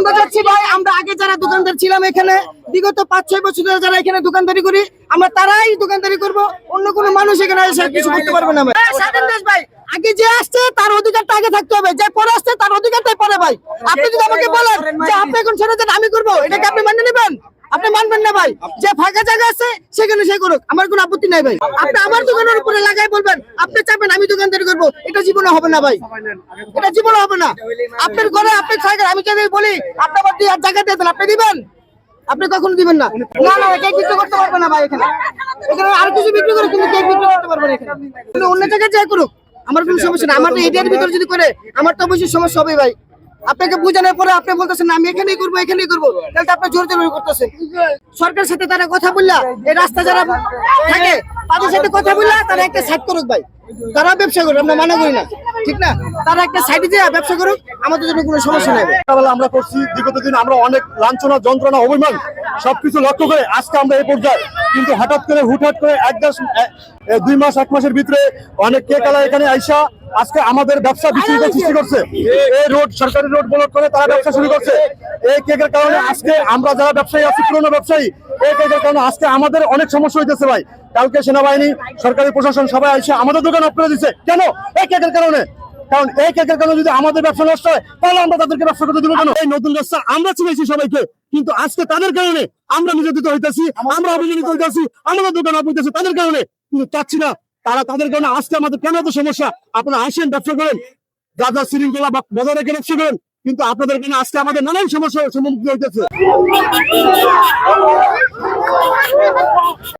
আমরা যাচ্ছি ভাই, আমরা আগে যারা দোকানদার ছিলাম এখানে, বিগত পাঁচ, ছয় বছর ধরে যারা এখানে দোকানদারি করি, আমরা তারাই দোকানদারি করব, অন্য কোনো মানুষ এখানে এসে কিছু করতে পারবে না ভাই। আগে যে আসছে, তার অধিকারটা আগে থাকতে হবে, যে পরে আসছে, তার অধিকারটাই পরে ভাই। আপনি যদি আমাকে বলেন যে আপনি এখন দেন, আমি করব, এটাকে আপনি মেনে আপনি মানবেন না ভাই। যে ফাঁকা জায়গা আছে, সেখানে সে করুক। আমার কোনো আপত্তি নাই ভাই। আপনি আমার দোকানের উপরে লাগাই বলবেন, আপনি চাপেন, আমি দোকানদারি করব। এটা জীবনে হবে না ভাই। এটা জীবনে হবে না। আপনার ঘরে আপনি থাকেন আমি যদি বলি? আপনি আবার জায়গা দিয়ে আপনি দিবেন? আপনি কখনো দিবেন না? না না, কেক বিক্রি করতে পারবে না ভাই এখানে। এখানে আর কিছু বিক্রি করে কিন্তু কেক বিক্রি করতে পারবে না এখানে। অন্য জায়গায় যাই করুক, আমার কোনো সমস্যা না আমার এরিয়ার ভিতরে যদি করে, আমার তো অবশ্যই সমস্যা হবে ভাই। আপনাকে বোঝানোর পরে আপনি বলতেছেন, আমি এখানেই করব এখানেই করব। তাহলে তো আপনি জোর জোর করতেছেন। সরকারের সাথে তারা কথা বললা, এই রাস্তা যারা থাকে, তাদের সাথে কথা বললা, তারা একটা সাইড করুক ভাই। তারা ব্যবসা করুক, আমরা মানা করি না। ঠিক না? তারা একটা সাইডে যে ব্যবসা করুক, আমাদের জন্য কোনো সমস্যা নাই আমরা করছি বিগত দিন আমরা অনেক লাঞ্ছনা, যন্ত্রণা, অভিমান, সবকিছু লক্ষ্য করে আজকে আমরা এই পর্যায়ে। কিন্তু হঠাৎ করে, হুটহাট করে এক দুই মাস, এক মাসের ভিতরে অনেক কে কালা এখানে আইসা আজকে আমাদের ব্যবসা বিচ্ছিন্ন সৃষ্টি করছে। এই রোড সরকারি রোড ব্লক করে তারা ব্যবসা শুরু করছে। এই কেকের কারণে আজকে আমরা যারা ব্যবসায়ী আছি পুরনো ব্যবসায়ী এই কেকের কারণে আজকে আমাদের অনেক সমস্যা হইতেছে ভাই। কালকে সেনাবাহিনী সরকারি প্রশাসন সবাই আইসা আমাদের দোকান অফ করে দিচ্ছে কেন? এই কেকের কারণে। কারণ এই কেকের কারণে যদি আমাদের ব্যবসা নষ্ট হয় তাহলে আমরা তাদেরকে ব্যবসা করতে দিব কেন? এই নতুন ব্যবসা আমরা চিনেছি সবাইকে। কিন্তু আজকে তাদের কারণে আমরা নির্যাতিত হইতেছি আমরা অভিযোজিত হইতেছি আমাদের দোকান অফ হইতেছে তাদের কারণে। কিন্তু চাচ্ছি না তারা তাদের কারণে আসতে আমাদের, কেন এত সমস্যা? আপনারা আসেন, ব্যবসা করেন। শৃঙ্খলা বা বজায় রেখে ব্যবসা করেন। কিন্তু আপনাদের কারণে আসতে আমাদের নানান সমস্যার সম্মুখীন হইতেছে।